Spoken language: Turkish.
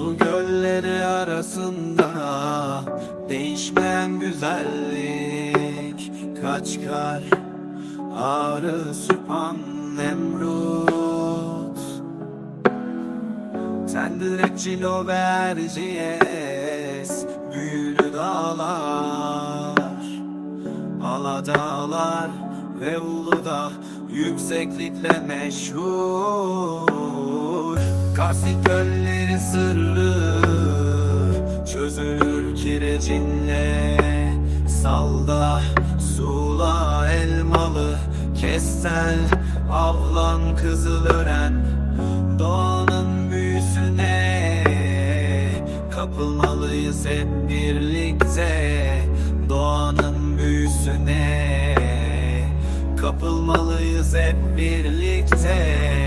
Su gölleri arasında Değişmeyen güzellik Kaçkar Ağrı Süphan Nemrut. Tendire Cilo ve Erciyes Büyülü dağlar Aladağlar ve Uludağ Yükseklikle meşhur. Karsik gölleri sırrı kirecinle Salda, Sula, Elmalı Kestel, Avlan, Kızılören Doğanın büyüsüne Kapılmalıyız hep birlikte. Doğanın büyüsüne Kapılmalıyız hep birlikte